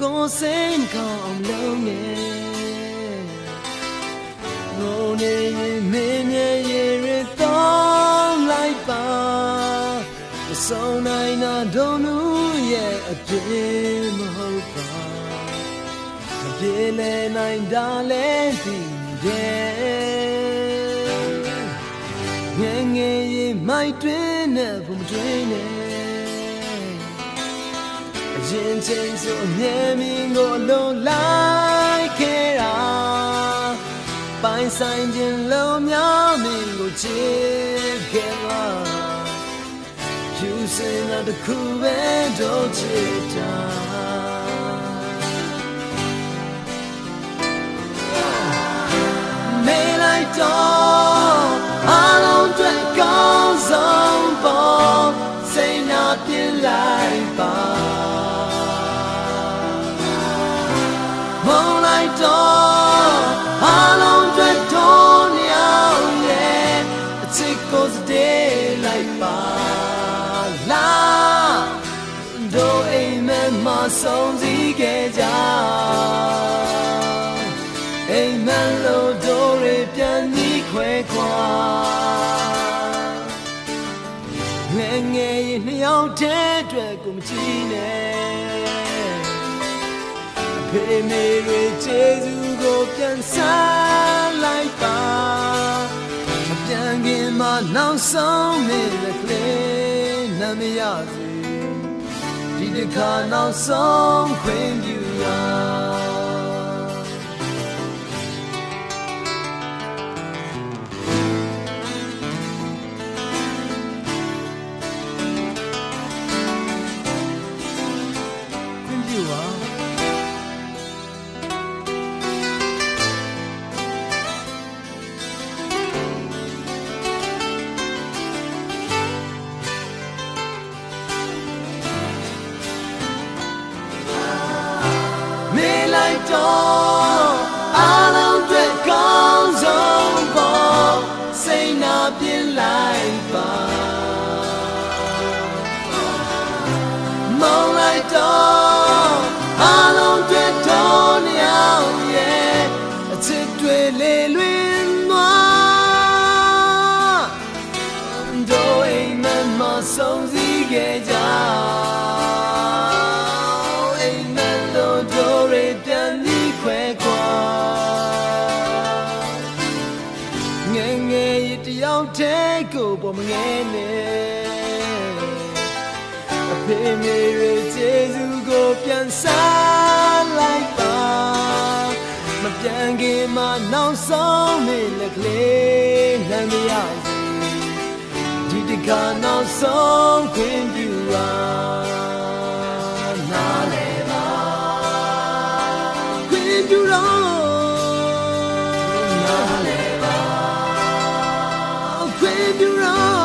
ကိုစင်ကောင်းလုံးနဲ့ငုံနေရင်မင်းရဲ့ရေရတော့လိုက်ပါမဆုံးနိုင်တာဒုံနူရဲ့အပြင်းမဟုတ်ပါမပြေလဲနိုင်တာလဲဒီတဲ့ငယ်ငယ်ရင်မိုက်တွင်နဲ့ဘုံတွင်နဲ့ ရင်ချင်းဆိုအမြဲမင်းကိုလုံးလိုက်ခဲ့တာပိုင်ဆိုင်ခြင်းလုံးများမင်းကိုချစ်ခဲ့လာယူစင်တဲ့တစ်ခုပဲတော့ တော့အလုံးတွေထုံးနေအောင်ရဲ့အချစ်ကိုစတဲ့လိုက်ပါလာတို့အိမ်မက်မှာဆုံးစည်းခဲ့ကြအိမ်မက်လို့တို့ရပြန်ပြီးခွဲခွာငယ်ငယ်ရင်နှစ်ယောက်တည်းအတွက်ကိုမကြည့်နဲ့ ဖေမေတွေကျေးဇူးကိုပြန်ဆန်းလိုက်ပါမပြန်ခင်မှာနောက်ဆုံးနေလကလေးနာမရစေဒီတစ်ခါနောက်ဆုံးခွင့်ပြုရာ တော့အားလုံးတွေကောင်းဆုံးပေါ်စိတ်နာပြင်းလိုက်ပါမုန်းလိုက်တော့အလုံးတွေတော်နေအောင်ရဲ့အချစ်တွေလေလွင်သွားတို့အိမ်မက်မှာဆုံးစည်းခဲ့ကြအိမ် ရတယောက်တည်းကိုပေါ်မငယ်နဲ့အဖေမေရဲ့ကျေးဇူးကိုပြန်စားလိုက်ပါမပြန်ခင်မှာနောက်ဆုံးနေလက်ကလေးလမ်းမရစီဒီတကနောက်ဆုံးခွင့်ပြုပါနားလေပါခွင့်ပြုတော့ you're wrong.